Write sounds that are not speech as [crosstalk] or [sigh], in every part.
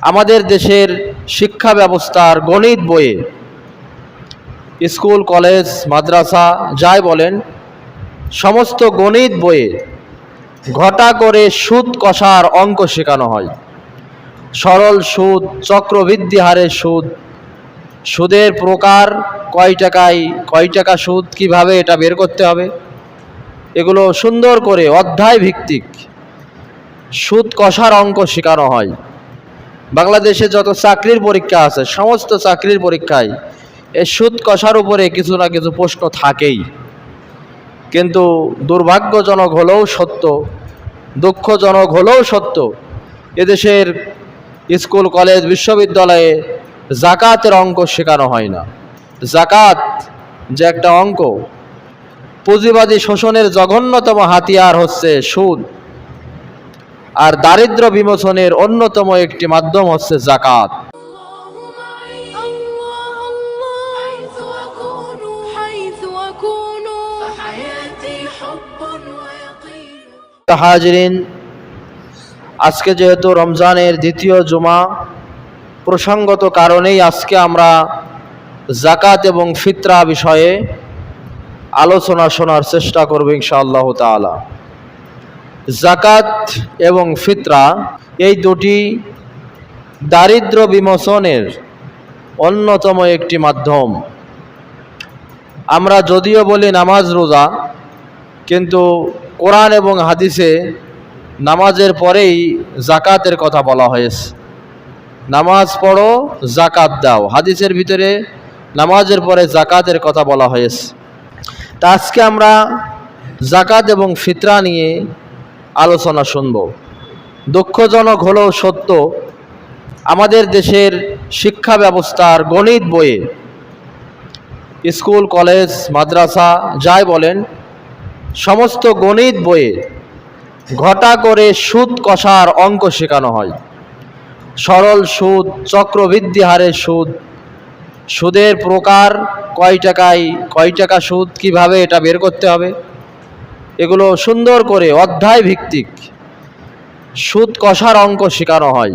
আমাদের দেশের শিক্ষা ব্যবস্থার গণিত বইয়ে স্কুল, কলেজ, মাদ্রাসা যাই বলেন, সমস্ত গণিত বইয়ে ঘটা করে সুদ কষার অঙ্ক শেখানো হয়। সরল সুদ, চক্রবৃদ্ধি হারে সুদ, সুদের প্রকার কয় টাকায় কয় টাকা সুদ, কীভাবে এটা বের করতে হবে, এগুলো সুন্দর করে অধ্যায় ভিত্তিক সুদ কষার অঙ্ক শেখানো হয়। বাংলাদেশে যত চাকরির পরীক্ষা আছে, সমস্ত চাকরির পরীক্ষায় এই সুদ কষার উপরে কিছু না কিছু প্রশ্ন থাকেই। কিন্তু দুর্ভাগ্যজনক হলেও সত্য, দুঃখজনক হলেও সত্য, এদেশের স্কুল, কলেজ, বিশ্ববিদ্যালয়ে জাকাতের অঙ্ক শেখানো হয় না। জাকাত যে একটা অঙ্ক, পুঁজিবাদী শোষণের জঘন্যতম হাতিয়ার হচ্ছে সুদ। আর দারিদ্র বিমোচনের অন্যতম একটি মাধ্যম হচ্ছে জাকাত হাজরিন আজকে যেহেতু রমজানের দ্বিতীয় জুমা, প্রসঙ্গত কারণেই আজকে আমরা জাকাত এবং ফিতরা বিষয়ে আলোচনা শোনার চেষ্টা করব ইনশাআল্লাহ তালা জাকাত এবং ফিতরা এই দুটি দারিদ্র বিমোচনের অন্যতম একটি মাধ্যম। আমরা যদিও বলি নামাজ রোজা, কিন্তু কোরআন এবং হাদিসে নামাজের পরেই জাকাতের কথা বলা হয়েছে। নামাজ পড়ো জাকাত দাও। হাদিসের ভিতরে নামাজের পরে জাকাতের কথা বলা হয়েছে। তা আজকে আমরা জাকাত এবং ফিতরা নিয়ে আলোচনা শুনব। দুঃখজনক হলেও সত্য, আমাদের দেশের শিক্ষা ব্যবস্থার গণিত বইয়ে স্কুল, কলেজ, মাদ্রাসা যাই বলেন, সমস্ত গণিত বইয়ে ঘটা করে সুদ কষার অঙ্ক শেখানো হয়। সরল সুদ, চক্রবৃদ্ধি হারে সুদ, সুদের প্রকার কয় টাকায় কয় টাকা সুদ, কীভাবে এটা বের করতে হবে? এগুলো সুন্দর করে অধ্যায় ভিত্তিক। সুদ কষার অঙ্ক শেখানো হয়।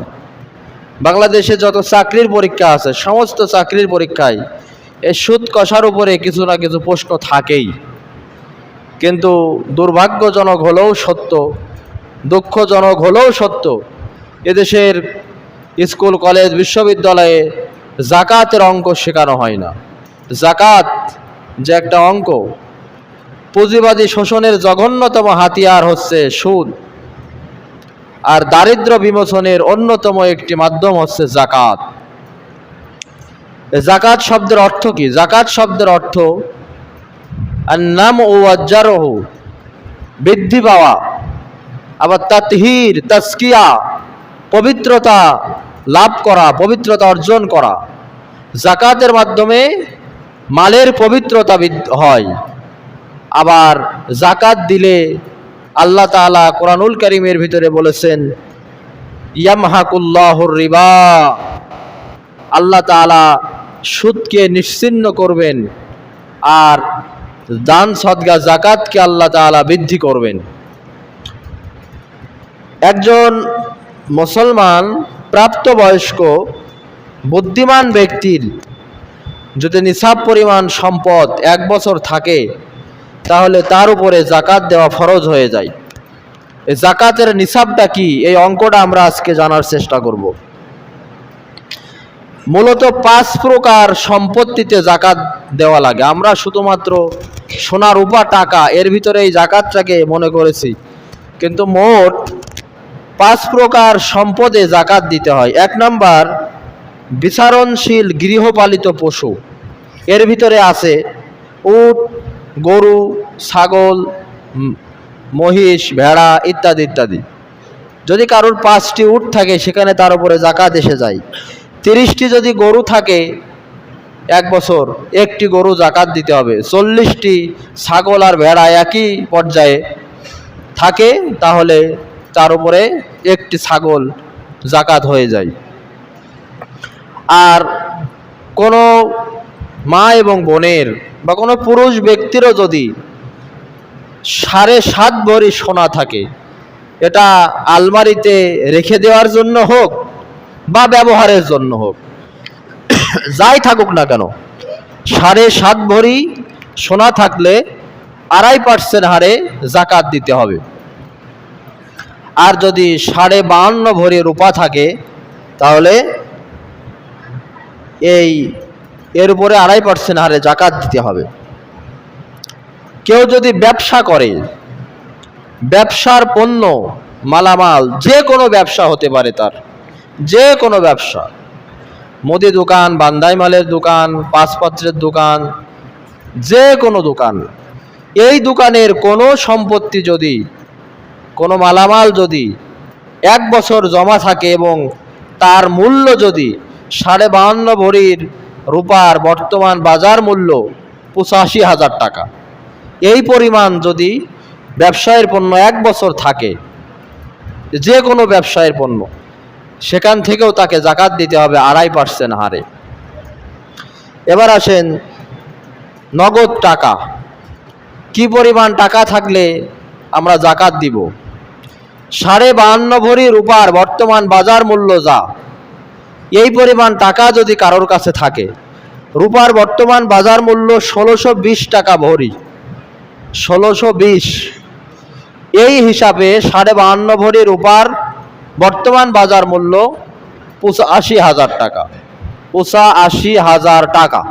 বাংলাদেশে যত চাকরির পরীক্ষা আছে, সমস্ত চাকরির পরীক্ষায় এই সুদ কষার উপরে কিছু না কিছু প্রশ্ন থাকেই। কিন্তু দুর্ভাগ্যজনক হলেও সত্য, দুঃখজনক হলেও সত্য, এদেশের স্কুল, কলেজ, বিশ্ববিদ্যালয়ে জাকাতের অঙ্ক শেখানো হয় না। জাকাত যে একটা অঙ্ক পুঁজিবাদী শোষণের জঘন্যতম হাতিয়ার হচ্ছে সুদ। আর দারিদ্র বিমোচনের অন্যতম একটি মাধ্যম হচ্ছে জাকাত। জাকাত শব্দের অর্থ কি? জাকাত শব্দের অর্থ নাম ও আজ্জারহ বৃদ্ধি পাওয়া, আবার তাতহির তাস্কিয়া পবিত্রতা লাভ করা, পবিত্রতা অর্জন করা। জাকাতের মাধ্যমে মালের পবিত্রতা হয়। আবার জাকাত দিলে আল্লাহ তাআলা কোরআনুল করিমের ভিতরে বলেছেন, ইয়ামহাকুল্লাহুর রিবা আল্লাহ তাআলা সুদকে নিশ্চিন্ন করবেন আর দান সদগা জাকাতকে আল্লাহ তাআলা বৃদ্ধি করবেন। একজন মুসলমান প্রাপ্তবয়স্ক বুদ্ধিমান ব্যক্তির যদি নিসাব পরিমাণ সম্পদ এক বছর থাকে তাহলে তার উপরে জাকাত দেওয়া ফরজ হয়ে যায়। এই জাকাতের নিসাবটা কি? এই অঙ্কটা আমরা আজকে জানার চেষ্টা করব। মূলত পাঁচ প্রকার সম্পত্তিতে জাকাত দেওয়া লাগে। আমরা শুধুমাত্র সোনার উপা টাকা, এর ভিতরে এই জাকাতটাকে মনে করেছি। কিন্তু মোট পাঁচ প্রকার সম্পদে জাকাত দিতে হয়। এক নাম্বার, বিচারণশীল গৃহপালিত পশু। এর ভিতরে আছে উট গরু, ছাগল মহিষ, ভেড়া ইত্যাদি ইত্যাদি। যদি কারোর পাঁচটি উট থাকে, সেখানে তার উপরে জাকাত এসে যায়। তিরিশটি যদি গরু থাকে, এক বছর একটি গরু জাকাত দিতে হবে। চল্লিশটি ছাগল আর ভেড়া একই পর্যায়ে থাকে, তাহলে তার উপরে একটি ছাগল জাকাত হয়ে যায়। আর কোনো মা এবং বোনের বা কোনো পুরুষ ব্যক্তিরও যদি সাড়ে সাত ভরি সোনা থাকে, এটা আলমারিতে রেখে দেওয়ার জন্য হোক বা ব্যবহারের জন্য হোক, যাই থাকুক না কেন, সাড়ে সাত ভরি সোনা থাকলে আড়াই পার্সেন্ট হারে জাকাত দিতে হবে। আর যদি সাড়ে বাহান্ন ভরি রূপা থাকে, তাহলে এই এর উপরে আড়াই পার্সেন্ট হারে জাকাত দিতে হবে। কেউ যদি ব্যবসা করে, ব্যবসার পণ্য, মালামাল, যে কোনো ব্যবসা হতে পারে তার, যে কোনো ব্যবসা। মুদি দোকান, বান্দাই মালের দোকান পাঁচপত্রের দোকান, যে কোনো দোকান। এই দোকানের কোনো সম্পত্তি যদি, কোনো মালামাল যদি এক বছর জমা থাকে এবং তার মূল্য যদি সাড়ে বাহান্ন ভরির রূপার বর্তমান বাজার মূল্য পঁচাশি হাজার টাকা। এই পরিমাণ যদি ব্যবসায়ের পণ্য এক বছর থাকে, যে কোনো ব্যবসায়ের পণ্য, সেখান থেকেও তাকে জাকাত দিতে হবে আড়াই পার্সেন্ট হারে। এবার আসেন নগদ টাকা। কি পরিমাণ টাকা থাকলে আমরা জাকাত দিব? সাড়ে বাহান্ন ভরি রূপার বর্তমান বাজার মূল্য যা এই পরিমাণ টাকা যদি কারোর কাছে থাকে, রূপার বর্তমান বাজার মূল্য ষোলোশো টাকা ভরি। ষোলোশো এই হিসাবে সাড়ে বাহান্ন ভরি রূপার বর্তমান বাজার মূল্য পঁচাশি হাজার টাকা। পঁচাশি হাজার টাকা।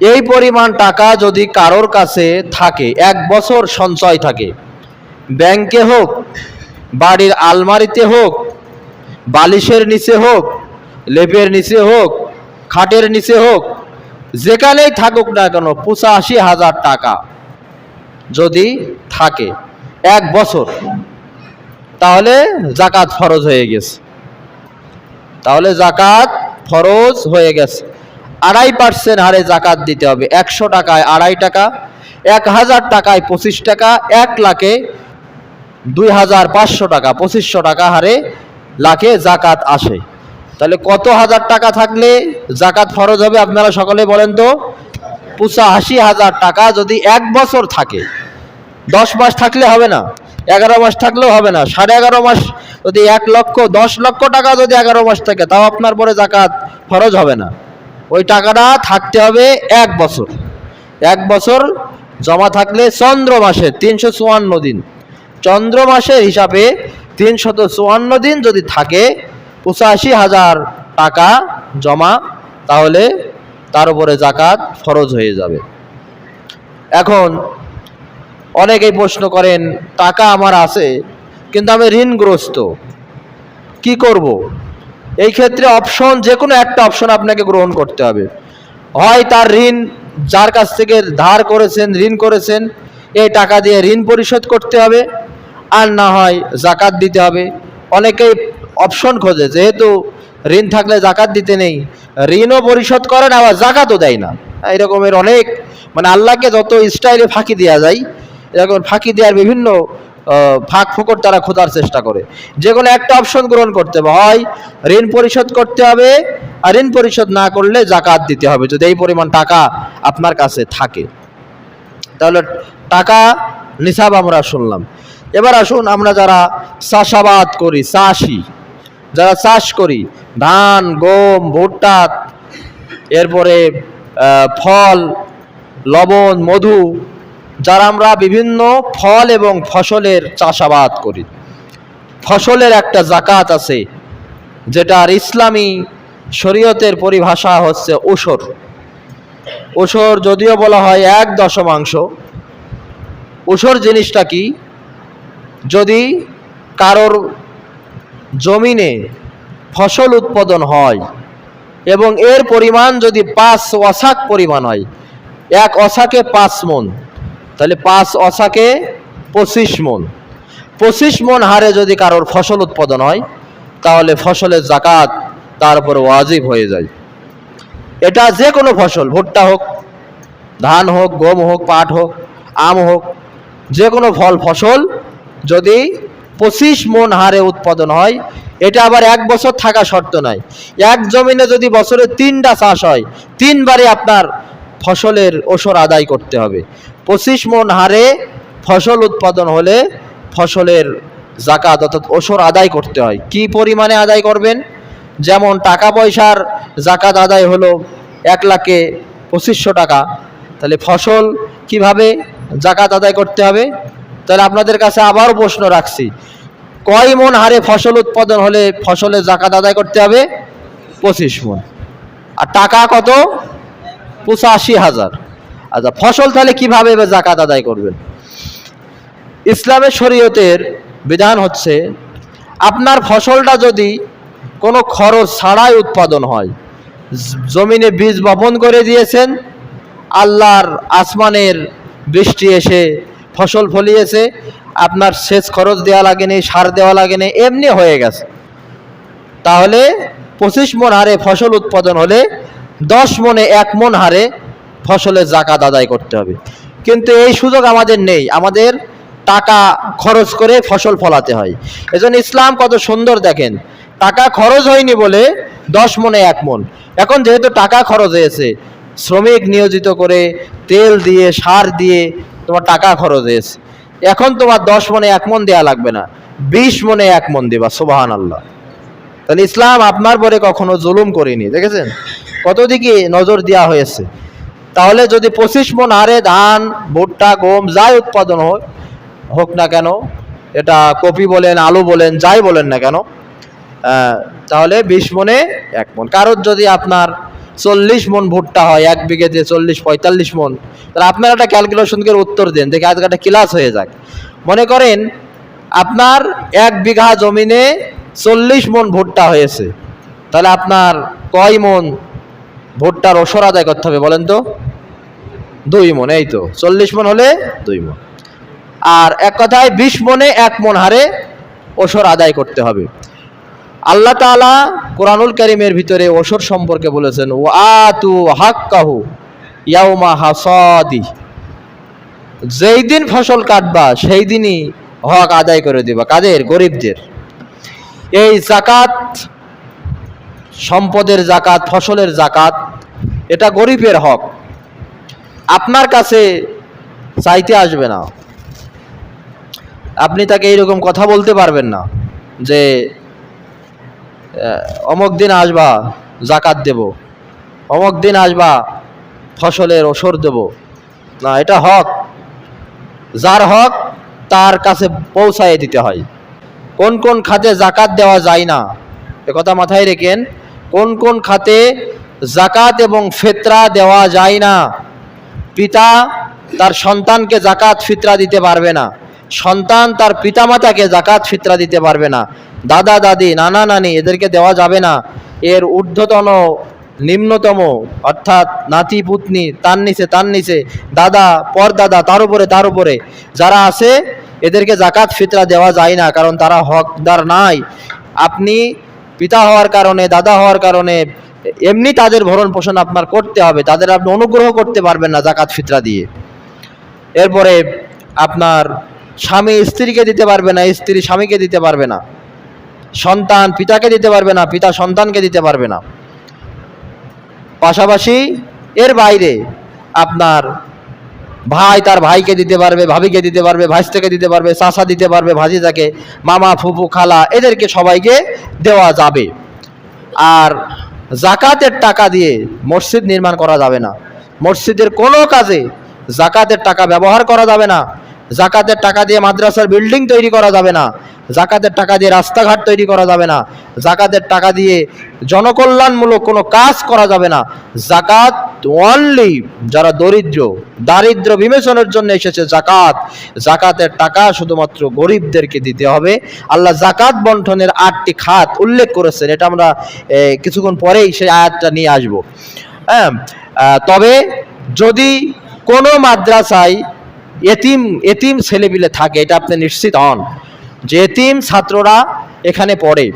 এই পরিমাণ টাকা যদি কারোর কাছে থাকে, এক বছর সঞ্চয় থাকে, ব্যাংকে হোক, বাড়ির আলমারিতে হোক বালিশের নিচে হোক, লেপের নিচে হোক, খাটের নিচে হোক, যেখানেই থাকুক না কেন পঁচাশি হাজার টাকা যদি থাকে এক বছর, তাহলে জাকাত ফরজ হয়ে গেছে। তাহলে জাকাত ফরজ হয়ে গেছে। আড়াই পার্সেন্ট হারে জাকাত দিতে হবে। একশো টাকায় আড়াই টাকা, এক হাজার টাকায় পঁচিশ টাকা, এক লাখে দুই হাজার পাঁচশো টাকা, পঁচিশশো টাকা হারে লাখে জাকাত আসে। তাহলে কত হাজার টাকা থাকলে জাকাত ফরজ হবে আপনারা সকলে বলেন তো? পঁচাশি হাজার টাকা যদি এক বছর থাকে, দশ মাস থাকলে হবে না, এগারো মাস থাকলেও হবে না, সাড়ে এগারো মাস যদি এক লক্ষ, দশ লক্ষ টাকা যদি এগারো মাস থাকে, তাও আপনার পরে জাকাত ফরজ হবে না। ওই টাকাটা থাকতে হবে এক বছর। এক বছর জমা থাকলে চন্দ্র মাসে তিনশো চুয়ান্ন দিন। চন্দ্র মাসের হিসাবে তিনশত চুয়ান্ন দিন যদি থাকে, পঁচাশি হাজার টাকা জমা, তাহলে তার উপরে জাকাত ফরজ হয়ে যাবে এখন অনেকেই প্রশ্ন করেন, টাকা আমার আছে, কিন্তু আমি ঋণগ্রস্ত, কি করব। এই ক্ষেত্রে অপশন যে কোনো একটা অপশন আপনাকে গ্রহণ করতে হবে হয় তার ঋণ, যার কাছ থেকে ধার করেছেন, ঋণ করেছেন, এই টাকা দিয়ে ঋণ পরিশোধ করতে হবে আর না হয় জাকাত দিতে হবে। অনেকেই অপশন খোঁজে, যেহেতু ঋণ থাকলে জাকাত দিতে নেই, ঋণও পরিশোধ করে না আবার জাকাতও দেয় না। এরকমের অনেক মানে আল্লাহকে যত স্টাইলে ফাঁকি দেওয়া যায়, এরকম ফাঁকি দেওয়ার বিভিন্ন ফাঁক ফোকর তারা খোঁজার চেষ্টা করে। যে কোনো একটা অপশন গ্রহণ করতে হবে। হয় ঋণ পরিশোধ করতে হবে, আর ঋণ পরিশোধ না করলে জাকাত দিতে হবে, যদি এই পরিমাণ টাকা আপনার কাছে থাকে। তাহলে টাকা নিসাব আমরা শুনলাম। এবার আসুন আমরা যারা চাষাবাদ করি, চাষি, যারা চাষ করি, ধান, গম, ভুট্টা, এরপরে ফল, লবণ, মধু, যারা আমরা বিভিন্ন ফল এবং ফসলের চাষাবাদ করি, ফসলের একটা জাকাত আছে, যেটার ইসলামী শরীয়তের পরিভাষা হচ্ছে ওসর। ওসর যদিও বলা হয় এক দশমাংশ, ওসর জিনিসটা কি? যদি কারোর জমিনে ফসল উৎপাদন হয় এবং এর পরিমাণ যদি পাঁচ অশাক পরিমাণ হয়, এক অশাকে পাঁচ মন, তাহলে পাঁচ অশাকে পঁচিশ মন। পঁচিশ মন হারে যদি কারোর ফসল উৎপাদন হয়, তাহলে ফসলের জাকাত তার উপর ওয়াজিব হয়ে যায়। এটা যে কোনো ফসল, ভুট্টা হোক, ধান হোক, গম হোক, পাট হোক, আম হোক, যে কোনো ফল, ফসল যদি পঁচিশ মন হারে উৎপাদন হয়, এটা আবার এক বছর থাকা শর্ত নয়। এক জমিনে যদি বছরে তিনটা চাষ হয় তিনবারে আপনার ফসলের ওসর আদায় করতে হবে। পঁচিশ মন হারে ফসল উৎপাদন হলে ফসলের জাকাত অর্থাৎ ওসর আদায় করতে হয়। কি পরিমাণে আদায় করবেন? যেমন টাকা পয়সার জাকাত আদায় হলো এক লাখে পঁচিশশো টাকা, তাহলে ফসল কীভাবে জাকাত আদায় করতে হবে? তাহলে আপনাদের কাছে আবারও প্রশ্ন রাখছি, কয় মন হারে ফসল উৎপাদন হলে ফসলের জাকাত আদায় করতে হবে? পঁচিশ মন। আর টাকা কত? পঁচাশি হাজার। আচ্ছা ফসল তাহলে কীভাবে জাকাত আদায় করবেন? ইসলামের শরীয়তের বিধান হচ্ছে, আপনার ফসলটা যদি কোনো খরচ ছাড়াই উৎপাদন হয়, জমিনে বীজ বপন করে দিয়েছেন, আল্লাহর আসমানের বৃষ্টি এসে ফসল ফলিয়েছে, আপনার সেচ খরচ দেওয়া লাগেনি, সার দেওয়া লাগেনি, এমনি হয়ে গেছে। তাহলে পঁচিশ মন হারে ফসল উৎপাদন হলে দশ মনে এক মন হারে ফসলের জাকাত আদায় করতে হবে। কিন্তু এই সুযোগ আমাদের নেই, আমাদের টাকা খরচ করে ফসল ফলাতে হয়। এজন্য ইসলাম কত সুন্দর দেখেন, টাকা খরচ হয়নি বলে দশ মনে এক মন। এখন যেহেতু টাকা খরচ হয়েছে, শ্রমিক নিয়োজিত করে তেল দিয়ে, সার দিয়ে তোমার টাকা খরচ হয়েছে। এখন তোমার দশ মনে এক মন দেওয়া লাগবে না। বিশ মনে এক মন দেবা সুবাহান আল্লাহ তাহলে ইসলাম আপনার পরে কখনো জুলুম করেনি, দেখেছেন? কত দিকে নজর দেওয়া হয়েছে। তাহলে যদি পঁচিশ মন হারে ধান, ভুট্টা, গম যাই উৎপাদন হোক হোক না কেন, এটা কপি বলেন, আলু বলেন, যাই বলেন না কেন তাহলে বিশ মনে এক মন। কারোর যদি আপনার চল্লিশ মন ভুট্টা হয়, এক বিঘেতে চল্লিশ, পঁয়তাল্লিশ মন। তাহলে আপনার একটা ক্যালকুলেশন করে উত্তর দেন, দেখে আজকে একটা ক্লাস হয়ে যাক। মনে করেন, আপনার এক বিঘা জমিনে চল্লিশ মন ভুট্টা হয়েছে। তাহলে আপনার কয় মন ভুট্টার ওসর আদায় করতে হবে বলেন তো? দুই মন, এই তো। চল্লিশ মন হলে দুই মন। আর এক কথায় বিশ মনে এক মন হারে ওসর আদায় করতে হবে। আল্লাহ তাআলা কোরআনুল করিমের ভিতরে ওসর সম্পর্কে বলেছেন ও আতু হাক্কাহু ইয়াউমা হাসাদি। যেই দিন ফসল কাটবা, সেই দিনই হক আদায় করে দিবা, কাদের? গরিবদের। এই জাকাত সম্পদের জাকাত ফসলের জাকাত এটা গরিবের হক। আপনার কাছে চাইতে আসবে না। আপনি তাকে এইরকম কথা বলতে পারবেন না যে অমুক দিন আসবা, জাকাত দেব। অমুক দিন আসবা, ফসলের ওসর দেব। না, এটা হক। যার হক, তার কাছে পৌঁছায় দিতে হয়। কোন কোন খাতে জাকাত দেওয়া যায় না কথা মাথায় রেখেন। কোন কোন খাতে জাকাত এবং ফেতরা দেওয়া যায় না, পিতা তার সন্তানকে জাকাত ফিতরা দিতে পারবে না। সন্তান তার পিতামাতাকে জাকাত ফিতরা দিতে পারবে না। দাদা, দাদি, নানা, নানি এদেরকে দেওয়া যাবে না। এর ঊর্ধ্বতন নিম্নতম, অর্থাৎ নাতি, পুতনি, তার নিচে তার নিচে, দাদা, পরদাদা, তার উপরে তার উপরে। যারা আছে, এদেরকে জাকাত ফিতরা দেওয়া যায় না, কারণ তারা হকদার নাই। আপনি পিতা হওয়ার কারণে, দাদা হওয়ার কারণে, এমনি তাদের ভরণ পোষণ আপনার করতে হবে। তাদের আপনি অনুগ্রহ করতে পারবেন না জাকাত ফিতরা দিয়ে। এরপরে আপনার স্বামী স্ত্রীকে দিতে পারবে না, স্ত্রী স্বামীকে দিতে পারবে না। সন্তান পিতাকে দিতে পারবে না, পিতা সন্তানকে দিতে পারবে না। পাশাপাশি এর বাইরে আপনার ভাই তার ভাইকে দিতে পারবে, ভাবিকে দিতে পারবে, ভাইস্তাকে দিতে পারবে চাষা দিতে পারবে ভাজি ভাজিজাকে মামা, ফুফু, খালা, এদেরকে সবাইকে দেওয়া যাবে। আর জাকাতের টাকা দিয়ে মসজিদ নির্মাণ করা যাবে না। মসজিদের কোনো কাজে জাকাতের টাকা ব্যবহার করা যাবে না। জাকাতের টাকা দিয়ে মাদ্রাসার বিল্ডিং তৈরি করা যাবে না। জাকাতের টাকা দিয়ে রাস্তাঘাট তৈরি করা যাবে না। জাকাতের টাকা দিয়ে জনকল্যাণমূলক কোনো কাজ করা যাবে না। জাকাত অনলি যারা দরিদ্র, দারিদ্র বিবেচনের জন্য এসেছে জাকাত। জাকাতের টাকা শুধুমাত্র গরিবদেরকে দিতে হবে। আল্লাহ জাকাত বন্টনের আটটি খাত উল্লেখ করেছেন। এটা আমরা কিছুক্ষণ পরেই সেই আয়াতটা নিয়ে আসব। হ্যাঁ তবে যদি কোনো মাদ্রাসায় এতিম এতিম ছেলেপিলে থাকে, এটা আপনি নিশ্চিত হন। যে এতিম ছাত্ররা এখানে পড়ে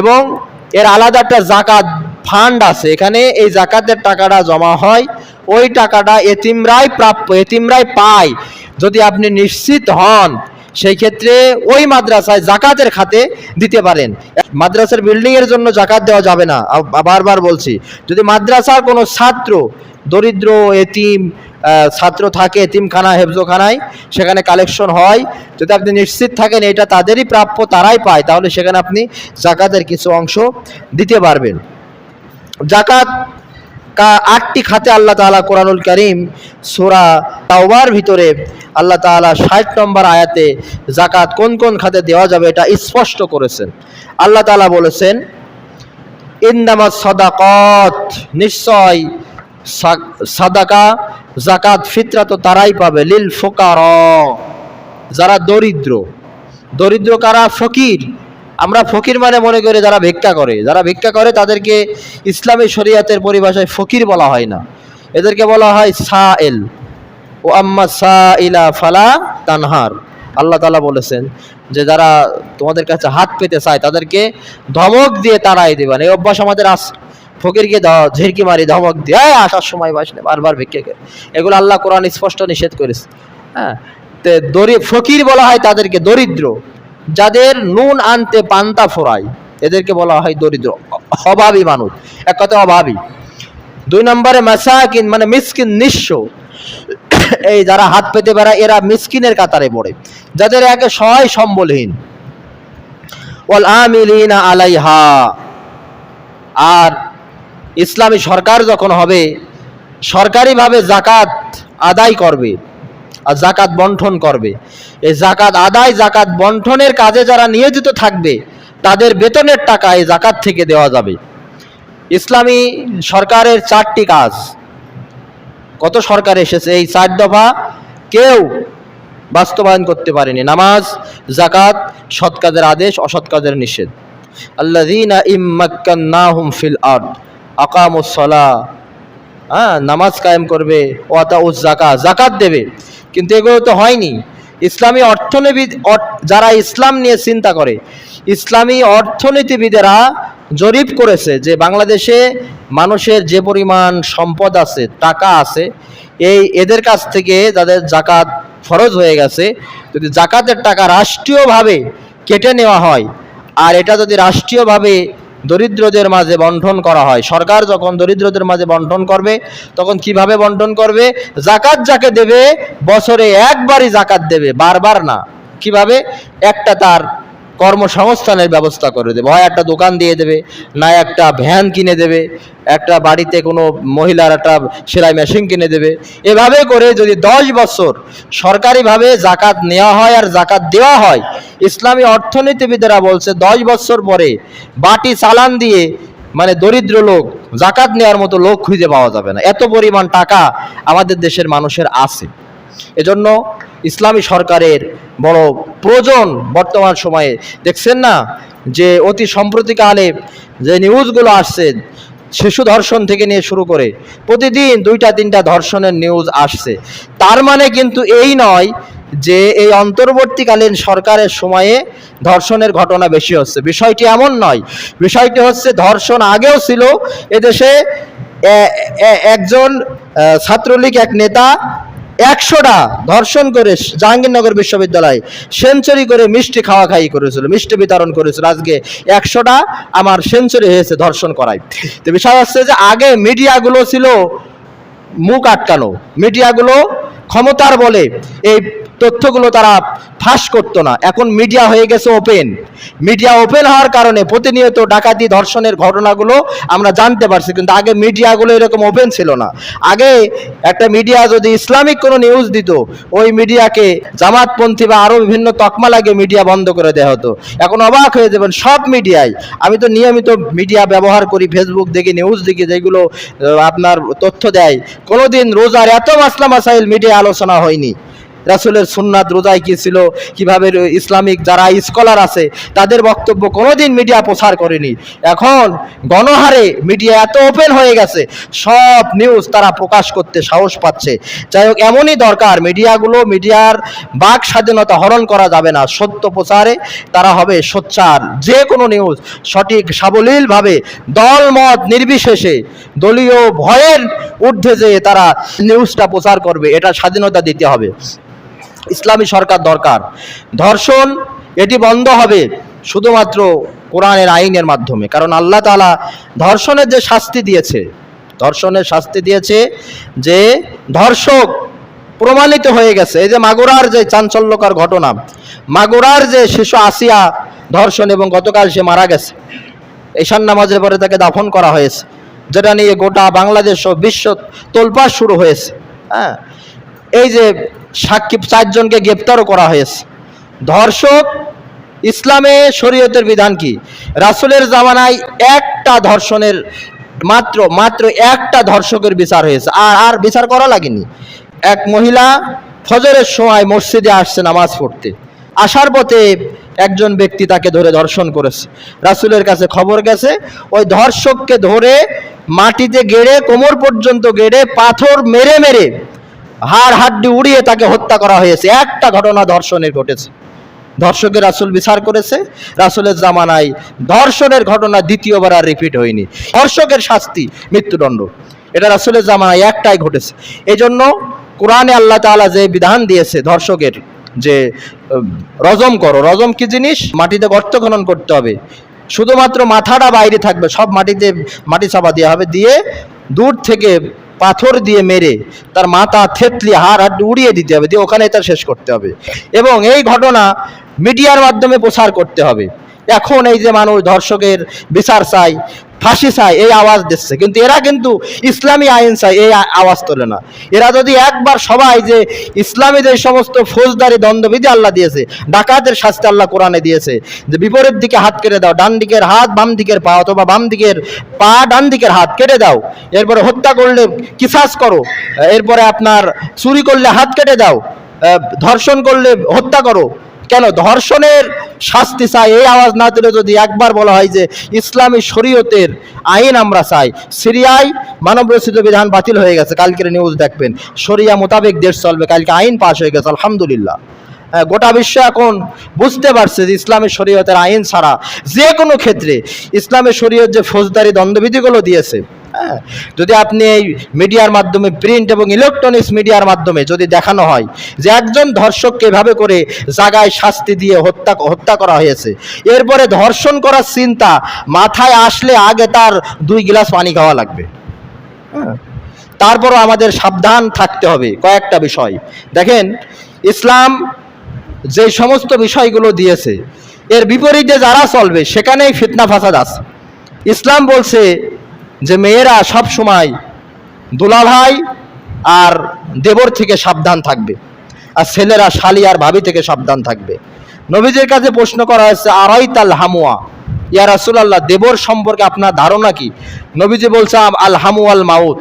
এবং এর আলাদা একটা জাকাত ফান্ড আছে। এখানে এই জাকাতের টাকাটা জমা হয়, ওই টাকাটা এতিমরাই প্রাপ্য এতিমরাই পায়। যদি আপনি নিশ্চিত হন সেই ক্ষেত্রে ওই মাদ্রাসায় জাকাতের খাতে দিতে পারেন। মাদ্রাসার বিল্ডিং এর জন্য জাকাত দেওয়া যাবে না। বারবার বলছি, যদি মাদ্রাসার কোনো ছাত্র, দরিদ্র, এতিম ছাত্র থাকে এতিমখানা হেফজোখানায়, সেখানে কালেকশন হয়, যদি আপনি নিশ্চিত থাকেন এটা তাদেরই প্রাপ্য, তারাই পায়, তাহলে সেখানে আপনি জাকাতের কিছু অংশ দিতে পারবেন। জাকাত আটটি খাতে আল্লাহ তাআলা কোরআনুল করিম সূরা তাওবার ভিতরে আল্লাহ তাআলা ষাট নম্বর আয়াতে জাকাত কোন কোন খাতে দেওয়া যাবে এটা স্পষ্ট করেছেন। আল্লাহ তালা বলেছেন ইন্দামা সদাকত, নিশ্চয় সাদাকা জাকাত ফিতরা তো তারাই পাবে, লিল ফোকার, যারা দরিদ্র। দরিদ্র কারা? ফকির। আমরা ফকির মানে মনে করি যারা ভিক্ষা করে, যারা ভিক্ষা করে তাদেরকে ইসলামী শরিয়াতের পরিভাষায় ফকির বলা হয় না। এদেরকে বলা হয় সা এল ও আম্মা সা ইলা ফালা তানহার। আল্লাহ তালা বলেছেন যে যারা তোমাদের কাছে হাত পেতে চায়, তাদেরকে ধমক দিয়ে তাড়াই দেবেন। এই অভ্যাস আমাদের আস, ফকিরকে ঝিরকি মারি, ধমক দিয়ে আসার সময় বাসনে বারবার ভিক্ষে করে এগুলো আল্লাহ কোরআন স্পষ্ট নিষেধ করেছে। হ্যাঁ তে দরি, ফকির বলা হয় তাদেরকে দরিদ্র। যাদের নুন আনতে পান্তা ফোরায় এদেরকে বলা হয় দরিদ্র, অভাবী মানুষ। এক কথা অভাবী। দুই নম্বরে মাসাকিন মানে মিসকিন নিঃস্ব। এই যারা হাত পেতে বেড়ায় এরা মিসকিনের কাতারে পড়ে। যাদের একে সহায় সম্বলহীন। ওয়াল আমিলিনা আলাইহা। আর ইসলামী সরকার যখন হবে, সরকারিভাবে জাকাত আদায় করবে আর জাকাত বন্টন করবে। এই জাকাত আদায় জাকাত বন্টনের কাজে যারা নিয়োজিত থাকবে, তাদের বেতনের টাকা এই জাকাত থেকে দেওয়া যাবে। ইসলামী সরকারের চারটি কাজ। কত সরকার এসেছে? এই চার দফা কেউ বাস্তবায়ন করতে পারেনি। নামাজ জাকাত সৎ কাজের আদেশ, অসৎ কাজের নিষেধ। আল্লাযীনা ইম্মাক্কান্নাহুম ফিল আরদ। আকামুস সালাহ। হ্যাঁ নামাজ কায়েম করবে। ওয়াতাউজ জাকাত জাকাত দেবে। কিন্তু এগুলো তো হয়নি। ইসলামী অর্থনীতিবিদ অর- যারা ইসলাম নিয়ে চিন্তা করে, ইসলামী অর্থনীতিবিদেরা জরিপ করেছে যে বাংলাদেশে মানুষের যে পরিমাণ সম্পদ আছে, টাকা আছে, এই এদের কাছ থেকে যাদের জাকাত ফরজ হয়ে গেছে, যদি জাকাতের টাকা রাষ্ট্রীয়ভাবে কেটে নেওয়া হয়, আর এটা যদি রাষ্ট্রীয়ভাবে দরিদ্রদের মাঝে বন্টন করা হয়। সরকার যখন দরিদ্রদের মাঝে বন্টন করবে, তখন কীভাবে বন্টন করবে? জাকাত যাকে দেবে, বছরে একবারই জাকাত দেবে, বারবার না। কীভাবে? একটা তার কর্মসংস্থানের ব্যবস্থা করে দেবে। হয় একটা দোকান দিয়ে দেবে, না একটা ভ্যান কিনে দেবে, একটা বাড়িতে কোনো মহিলার একটা সেলাই মেশিন কিনে দেবে। এভাবে করে যদি দশ বছর সরকারিভাবে জাকাত নেওয়া হয় আর জাকাত দেওয়া হয়, ইসলামী অর্থনীতিবিদেরা বলছে দশ বছর পরে বাটি চালান দিয়ে মানে দরিদ্র লোক, জাকাত নেওয়ার মতো লোক খুঁজে পাওয়া যাবে না। এত পরিমাণ টাকা আমাদের দেশের মানুষের আছে। এজন্য ইসলামী সরকারের বড় প্রয়োজন বর্তমান সময়ে। দেখছেন না যে অতি সম্প্রতিকালে যে নিউজগুলো আসছে, শিশু ধর্ষণ থেকে নিয়ে শুরু করে প্রতিদিন দুইটা, তিনটা ধর্ষণের নিউজ আসছে। তার মানে কিন্তু এই নয় যে এই অন্তর্বর্তীকালীন সরকারের সময়ে ধর্ষণের ঘটনা বেশি হচ্ছে। বিষয়টি এমন নয়। বিষয়টি হচ্ছে ধর্ষণ আগেও ছিল, এদেশে একজন ছাত্রলীগ এক নেতা একশোটা ধর্ষণ করে জাহাঙ্গীরনগর বিশ্ববিদ্যালয় সেঞ্চুরি করে মিষ্টি খাওয়া খাই করেছিল, মিষ্টি বিতরণ করেছিল। আজকে একশোটা আমার সেঞ্চুরি হয়েছে ধর্ষণ করায় তো বিষয় হচ্ছে যে আগে মিডিয়াগুলো ছিল মুখ আটকানো, মিডিয়াগুলো ক্ষমতার বলে এই তথ্যগুলো তারা ফাঁস করতো না। এখন মিডিয়া হয়ে গেছে ওপেন। মিডিয়া ওপেন হওয়ার কারণে প্রতিনিয়ত ডাকাতি ধর্ষণের ঘটনাগুলো আমরা জানতে পারছি, কিন্তু আগে মিডিয়াগুলো এরকম ওপেন ছিল না। আগে একটা মিডিয়া যদি ইসলামিক কোনো নিউজ দিত, ওই মিডিয়াকে জামাতপন্থী বা আরও বিভিন্ন তকমা লাগে মিডিয়া বন্ধ করে দেওয়া হতো। এখন অবাক হয়ে যাবেন সব মিডিয়ায় আমি তো নিয়মিত মিডিয়া ব্যবহার করি ফেসবুক দেখি নিউজ দেখি, যেগুলো আপনার তথ্য দেয়। কোনোদিন রোজার এত মাসলা মাসাইল মিডিয়া আলোচনা হয়নি। রাসুলের সুন্নাত রোজায় কী ছিল? কীভাবে ইসলামিক যারা স্কলার আছে, তাদের বক্তব্য কোনোদিন মিডিয়া প্রচার করেনি। এখন গণহারে মিডিয়া এত ওপেন হয়ে গেছে, সব নিউজ তারা প্রকাশ করতে সাহস পাচ্ছে। যাই হোক, এমনই দরকার মিডিয়াগুলো মিডিয়ার বাক স্বাধীনতা হরণ করা যাবে না। সত্য প্রচারে তারা হবে সোচ্চার। যে কোনো নিউজ সঠিক, সাবলীলভাবে দল মত নির্বিশেষে, দলীয় ভয়ের ঊর্ধ্বে যেয়ে তারা নিউজটা প্রচার করবে, এটা স্বাধীনতা দিতে হবে। ইসলামী সরকার দরকার। ধর্ষণ, এটি বন্ধ হবে শুধুমাত্র কোরআনের আইনের মাধ্যমে। কারণ আল্লাহ তাআলা ধর্ষণের যে শাস্তি দিয়েছে, ধর্ষণের শাস্তি দিয়েছে যে ধর্ষক প্রমাণিত হয়ে গেছে। এই যে মাগুরার যে চাঞ্চল্যকর ঘটনা, মাগুরার যে শিশু আসিয়া ধর্ষণ এবং গতকাল সে মারা গেছে। ঈশান নামাজের পরে তাকে দাফন করা হয়েছে, যেটা নিয়ে গোটা বাংলাদেশ ও বিশ্ব তোলপাড় শুরু হয়েছে। হ্যাঁ এই যে সাক্ষী চারজনকে গ্রেপ্তারও করা হয়েছে। ধর্ষক, ইসলামে শরীয়তের বিধান কি? রাসূলের জামানায় একটা ধর্ষণের মাত্র মাত্র একটা ধর্ষকের বিচার হয়েছে। আর আর বিচার করা লাগেনি। এক মহিলা ফজরের সময় মসজিদে আসছে নামাজ পড়তে। আসার পথে একজন ব্যক্তি তাকে ধরে ধর্ষণ করেছে। রাসূলের কাছে খবর গেছে, ওই ধর্ষককে ধরে মাটিতে গেড়ে, কোমর পর্যন্ত গেড়ে পাথর মেরে মেরে হাড় হাড্ডি উড়িয়ে তাকে হত্যা করা হয়েছে। একটা ঘটনা ধর্ষণের ঘটেছে। ধর্ষকের রাসুল বিচার করেছে। রাসুলের জামানায় ধর্ষণের ঘটনা দ্বিতীয়বার আর রিপিট হয়নি। ধর্ষকের শাস্তি, মৃত্যুদণ্ড। এটা রাসুলের জামানায় একটাই ঘটেছে। এই জন্য কোরআনে আল্লাহ তাআলা যে বিধান দিয়েছে ধর্ষকের, যে রজম করো। রজম কি জিনিস? মাটিতে গর্ত খনন করতে হবে। শুধুমাত্র মাথাটা বাইরে থাকবে। সব মাটিতে মাটি চাপা দেওয়া হবে। দিয়ে দূর থেকে পাথর দিয়ে মেরে তার মাথা থেতলি, হাড় হাড় উড়িয়ে দিতে হবে, দিয়ে ওখানে তার শেষ করতে হবে। এবং এই ঘটনা মিডিয়ার মাধ্যমে প্রচার করতে হবে। এখন এই যে মানুষ ধর্ষকের বিচার চাই ফাঁসি চাই এই আওয়াজ দিচ্ছে। কিন্তু এরা কিন্তু ইসলামী আইন চাই এই আওয়াজ তোলে না। এরা যদি একবার সবাই যে ইসলামী যে সমস্ত ফৌজদারি দ্বন্দ্ববিধি আল্লাহ দিয়েছে, ডাকাতের শাস্তি আল্লাহ কোরআনে দিয়েছে, যে বিপরীত দিকে হাত কেটে দাও, ডান দিকের হাত বাম দিকের পা অথবা বাম দিকের পা ডান দিকের হাত কেটে দাও, এরপরে হত্যা করলে কিসাস করো, এরপরে আপনার চুরি করলে হাত কেটে দাও ধর্ষণ করলে হত্যা করো কেন? ধর্ষণের শাস্তি চাই। এই আওয়াজ না তুলে যদি একবার বলা হয় যে ইসলামী শরীয়তের আইন আমরা চাই সিরিয়ায় মানব রচিত বিধান বাতিল হয়ে গেছে। কালকের নিউজ দেখবেন। শরিয়া মোতাবেক দেশ চলবে। কালকে আইন পাশ হয়ে গেছে আলহামদুলিল্লাহ। হ্যাঁ, গোটা বিশ্ব এখন বুঝতে পারছে যে ইসলামের শরীয়তের আইন ছাড়া যে কোনো ক্ষেত্রে ইসলামের শরীয়ত যে ফৌজদারি দ্বন্দ্ববিধিগুলো দিয়েছে হ্যাঁ যদি আপনি এই মিডিয়ার মাধ্যমে প্রিন্ট এবং ইলেকট্রনিক্স মিডিয়ার মাধ্যমে যদি দেখানো হয় যে একজন ধর্ষককে এভাবে করে জাগায় শাস্তি দিয়ে হত্যা হত্যা করা হয়েছে, এরপরে ধর্ষণ করার চিন্তা মাথায় আসলে আগে তার দুই গ্লাস পানি খাওয়া লাগবে। হ্যাঁ তারপরও আমাদের সাবধান থাকতে হবে কয়েকটা বিষয়। দেখেন, ইসলাম যে সমস্ত বিষয়গুলো দিয়েছে, এর বিপরীতে যারা চলবে, সেখানেই ফিতনা ফাসাদ আছে। ইসলাম বলছে যে মেয়েরা সব সময় দুলাভাই আর দেবর থেকে সাবধান থাকবে আর ছেলেরা শালি আর ভাবি থেকে সাবধান থাকবে। নবীজের কাছে প্রশ্ন করা হয়েছে আড়াই তাল হামুয়া ইয়া রাসুলাল্লাহ, দেবর সম্পর্কে আপনার ধারণা কি? নবীজি বলছে আল হামু আল মাউত।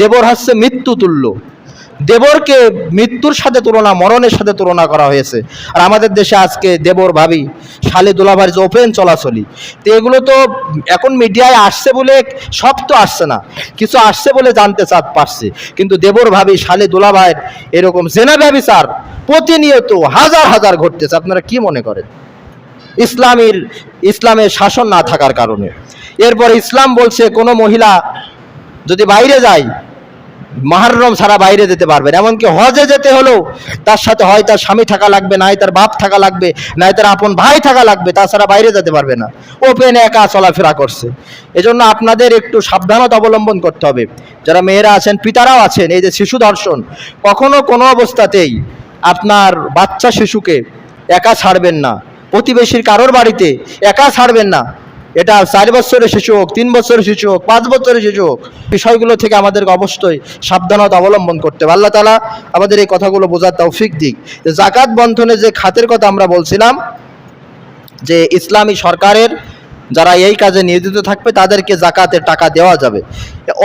দেবর হচ্ছে মৃত্যু তুল্য দেবরকে মৃত্যুর সাথে তুলনা, মরণের সাথে তুলনা করা হয়েছে। আর আমাদের দেশে আজকে দেবর ভাবি, শালি দুলাভার যে ওপেন চলাচলি তো এগুলো তো এখন মিডিয়ায় আসছে বলে সব তো আসছে না। কিছু আসছে বলে জানতে চাঁদ পারছে কিন্তু দেবর ভাবি, শালি দুলাভাইয়ের এরকম জেনা ব্যবিচার প্রতিনিয়ত হাজার হাজার ঘটতেছে। আপনারা কি মনে করেন? ইসলামের ইসলামের শাসন না থাকার কারণে। এরপরে ইসলাম বলছে, কোনো মহিলা যদি বাইরে যায় মাহারম ছাড়া বাইরে যেতে পারবেন এমনকি হজে যেতে হলেও তার সাথে হয় তার স্বামী থাকা লাগবে, নাই তার বাপ থাকা লাগবে, নাই তার আপন ভাই থাকা লাগবে, তাছাড়া বাইরে যেতে পারবে না। ওপেন একা চলাফেরা করছে। এজন্য আপনাদের একটু সাবধানতা অবলম্বন করতে হবে। যারা মেয়েরা আছেন, পিতারাও আছেন, এই যে শিশু দর্শন, কখনো কোনো অবস্থাতেই আপনার বাচ্চা শিশুকে একা ছাড়বেন না। প্রতিবেশীর কারোর বাড়িতে একা ছাড়বেন না। এটা চার বছরের শিশু হোক, তিন বছরের শিশু হোক, পাঁচ বছরের শিশু হোক, বিষয়গুলো থেকে আমাদেরকে অবশ্যই সাবধানতা অবলম্বন করতে হবে। আল্লাহ তালা আমাদের এই কথাগুলো বোঝার তৌফিক দিক। যে জাকাত বন্ধনে যে খাতের কথা আমরা বলছিলাম, যে ইসলামী সরকারের যারা এই কাজে নিয়োজিত থাকবে, তাদেরকে জাকাতের টাকা দেওয়া যাবে।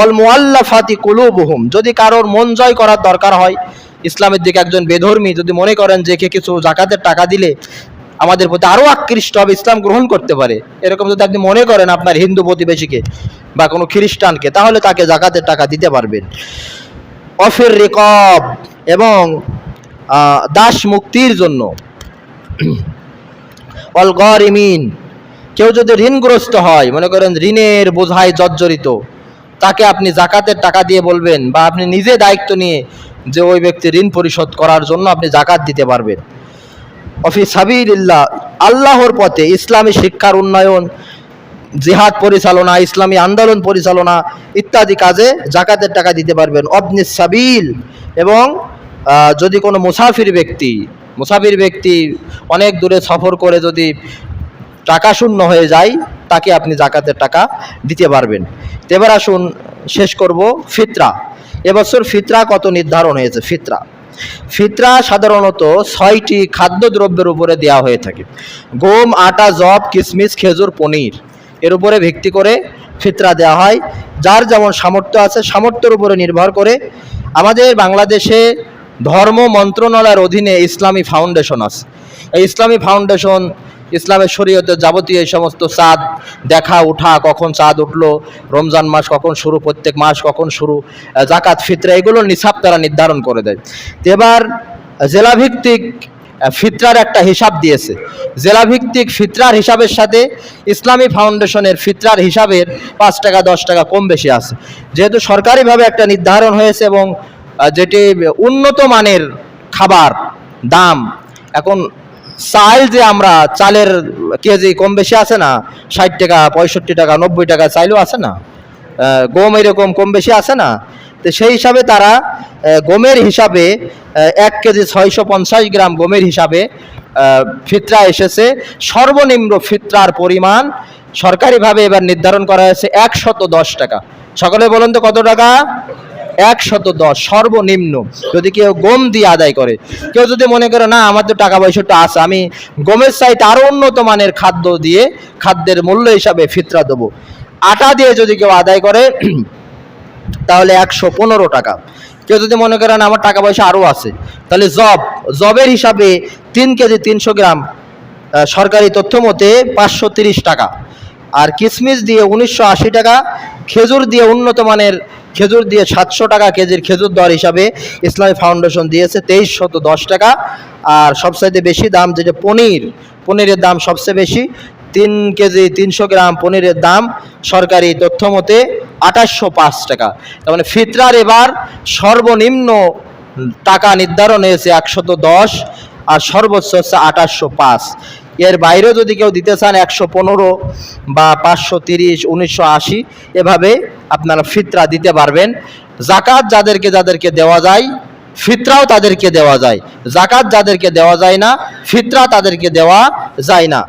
অল মোয়াল্লাফাতি কুলুবহুম, যদি কারোর মন জয় করার দরকার হয়, ইসলামের দিকে একজন বেধর্মী যদি মনে করেন যে কে কিছু জাকাতের টাকা দিলে আমাদের প্রতি আরও আকৃষ্ট হবে, ইসলাম গ্রহণ করতে পারে। এরকম যদি আপনি মনে করেন আপনার হিন্দু প্রতিবেশীকে বা কোনো খ্রিস্টানকে, তাহলে তাকে জাকাতের টাকা দিতে পারবেন। অফের রেকব এবং দাস মুক্তির জন্য। অল গরিমিন কেউ যদি ঋণগ্রস্ত হয়, মনে করেন ঋণের বোঝায় জর্জরিত, তাকে আপনি জাকাতের টাকা দিয়ে বলবেন বা আপনি নিজে দায়িত্ব নিয়ে যে ওই ব্যক্তি ঋণ পরিশোধ করার জন্য আপনি জাকাত দিতে পারবেন। অফি সাবিল্লাহ আল্লাহর পথে ইসলামী শিক্ষার উন্নয়ন, জিহাদ পরিচালনা, ইসলামী আন্দোলন পরিচালনা ইত্যাদি কাজে জাকাতের টাকা দিতে পারবেন। অবনি সাবিল এবং যদি কোনো মুসাফির ব্যক্তি মুসাফির ব্যক্তি অনেক দূরে সফর করে যদি টাকা শূন্য হয়ে যায়, তাকে আপনি জাকাতের টাকা দিতে পারবেন। এবার আসুন, শেষ করব ফিতরা। এবছর ফিতরা কত নির্ধারণ হয়েছে? ফিতরা। ফিতরা সাধারণত ছয়টি খাদ্যদ্রব্যের উপরে দেওয়া হয়ে থাকে। গম, আটা জব কিশমিশ খেজুর, পনির এর উপরে ভিত্তি করে ফিতরা দেওয়া হয়। যার যেমন সামর্থ্য আছে সামর্থ্যের উপরে নির্ভর করে। আমাদের বাংলাদেশে ধর্ম মন্ত্রণালয়ের অধীনে ইসলামী ফাউন্ডেশন আছে। এই ইসলামী ফাউন্ডেশন ইসলামের শরীয়তের যাবতীয় এই সমস্ত চাঁদ দেখা ওঠা কখন চাঁদ উঠল, রমজান মাস কখন শুরু, প্রত্যেক মাস কখন শুরু জাকাত ফিতরা এগুলোর নিসাব তারা নির্ধারণ করে দেয়। এবার জেলাভিত্তিক ফিতরার একটা হিসাব দিয়েছে। জেলাভিত্তিক ফিতরার হিসাবের সাথে ইসলামী ফাউন্ডেশনের ফিতরার হিসাবের পাঁচ টাকা, দশ টাকা কম বেশি আছে। যেহেতু সরকারিভাবে একটা নির্ধারণ হয়েছে এবং যেটি উন্নত মানের খাবার দাম এখন চাল যে আমরা চালের কেজি কম বেশি আছে না, ষাট টাকা, পঁয়ষট্টি টাকা, নব্বই টাকা চাইলেও আছে না গম এরকম কম বেশি আছে না, তো সেই হিসাবে তারা গমের হিসাবে এক কেজি ছয়শো পঞ্চাশ গ্রাম গমের হিসাবে ফিতরা এসেছে। সর্বনিম্ন ফিতরার পরিমাণ সরকারিভাবে এবার নির্ধারণ করা হয়েছে একশত দশ টাকা। সকলে বলুন তো কত টাকা? একশত দশ সর্বনিম্ন। যদি কেউ গম দিয়ে আদায় করে, কেউ যদি মনে করে, না, আমার তো টাকা পয়সাটা আছে, আমি গমের চাইতে আরও উন্নত মানের খাদ্য দিয়ে খাদ্যের মূল্য হিসাবে ফিতরা দেবো। আটা দিয়ে যদি কেউ আদায় করে, তাহলে একশো পনেরো টাকা। কেউ যদি মনে করেন আমার টাকা পয়সা আরও আছে, তাহলে জব, জবের হিসাবে তিন কেজি তিনশো গ্রাম সরকারি তথ্য মতে পাঁচশো তিরিশ টাকা। আর কিশমিশ দিয়ে উনিশশো আশি টাকা, খেজুর দিয়ে উন্নত মানের খেজুর দিয়ে সাতশো টাকা কেজির খেজুর দর হিসাবে ইসলামী ফাউন্ডেশন দিয়েছে তেইশ শত দশ টাকা। আর সবচাইতে বেশি দাম যেটা পনির, পনিরের দাম সবচেয়ে বেশি, তিন কেজি তিনশো গ্রাম পনিরের দাম সরকারি তথ্য মতে আঠাশশো পাঁচ টাকা। তার মানে ফিতরার এবার সর্বনিম্ন টাকা নির্ধারণ হয়েছে একশত দশ, আর সর্বোচ্চ হচ্ছে আঠাশশো পাঁচ। এর বাইরেও যদি কেউ দিতে চান একশো পনেরো বা পাঁচশো তিরিশ, উনিশশো আশি, এভাবে আপনারা ফিতরা দিতে পারবেন। জাকাত যাদেরকে যাদেরকে দেওয়া যায়, ফিতরাও তাদেরকে দেওয়া যায়। জাকাত যাদেরকে দেওয়া যায় না, ফিতরা তাদেরকে দেওয়া যায় না।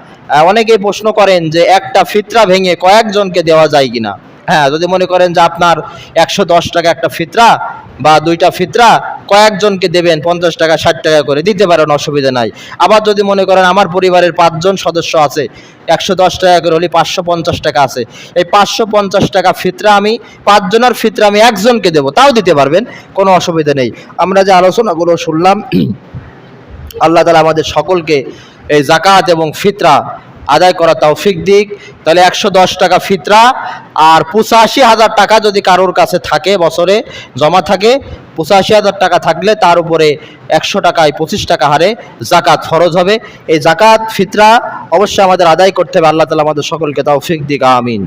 অনেকেই প্রশ্ন করেন যে একটা ফিতরা ভেঙে কয়েকজনকে দেওয়া যায় কিনা। হ্যাঁ যদি মনে করেন যে আপনার একশো দশ টাকা একটা ফিতরা বা দুইটা ফিতরা, কয়েকজনকে দেবেন পঞ্চাশ টাকা, ষাট টাকা করে, দিতে পারেন, অসুবিধা নাই। আবার যদি মনে করেন আমার পরিবারের পাঁচজন সদস্য আছে, একশো দশ টাকা করে হলে পাঁচশো পঞ্চাশ টাকা আছে। এই পাঁচশো পঞ্চাশ টাকা ফিতরা আমি পাঁচজনের ফিতরা আমি একজনকে দেবো, তাও দিতে পারবেন, কোনো অসুবিধা নেই। আমরা যে আলোচনাগুলো শুনলাম, [clears throat] আল্লাহ তালা আমাদের সকলকে এই জাকাত এবং ফিতরা আদায় করা তৌফিক দিক। তাহলে একশো দশ টাকা ফিতরা আর পঁচাশি হাজার টাকা যদি কারোর কাছে থাকে বছরে, জমা থাকে, পঁচাশি হাজার টাকা থাকলে তার উপরে একশো টাকায় পঁচিশ টাকা হারে জাকাত খরচ হবে। এই জাকাত, ফিতরা অবশ্যই আমাদের আদায় করতে হবে। আল্লাহ তালা আমাদের সকলকে তৌফিক দিক। আমিন।